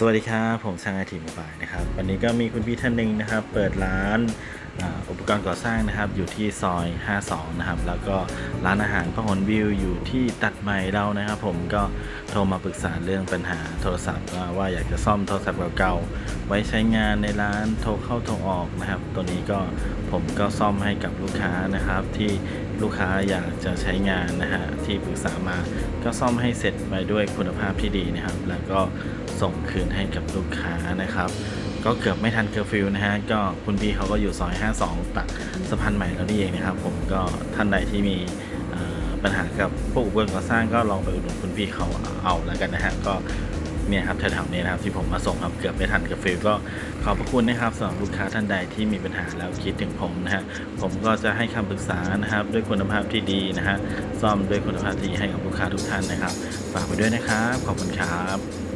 สวัสดีครับผมช่างไอทีมบายนะครับ วันนี้ก็มีคุณพี่ท่านหนึ่งนะครับ เปิดร้านอ,อุปกรณ์ก่อสร้างนะครับ อยู่ที่ซอย 52 นะครับ แล้วก็ร้านอาหารพหลวิวอยู่ที่ตัดใหม่เรานะครับ ผมก็โทรมาปรึกษาเรื่องปัญหาโทรศัพท์ว่าอยากจะซ่อมโทรศัพท์เก่าๆไว้ใช้งานในร้านโทรเข้าโทรออกนะครับ ตัวนี้ก็ผมก็ซ่อมให้กับลูกค้านะครับที่ ลูกค้าอยากจะใช้งานนะฮะที่ปรึกษามาก็ซ่อมให้เสร็จไปด้วยคุณภาพที่ดีนะครับ แล้วก็ส่งคืนให้กับลูกค้านะครับ ก็เกือบไม่ทันเคอร์ฟิวนะฮะก็คุณพี่เขาก็อยู่ซอย 52 ตักสะพานใหม่แล้วนี่เองนะครับ ผมก็ท่านใดที่มีปัญหากับพวกอุปกรณ์ก่อสร้างก็ลองไปอุดหนุนคุณพี่เขาเอาแล้วกันนะฮะก็ เนี่ยครับแถวๆนี้นะครับที่ผมมาส่งครับเกือบไม่ทันกาแฟิวก็ขอบพระคุณนะครับสำหรับลูกค้าท่านใดที่มีปัญหาแล้วคิดถึงผมนะฮะผมก็จะให้คำปรึกษานะครับ ด้วยคุณภาพที่ดีนะฮะซ่อมด้วยคุณภาพที่ให้กับลูกค้าทุกท่านนะครับ ฝากไปด้วยนะครับ ขอบคุณครับ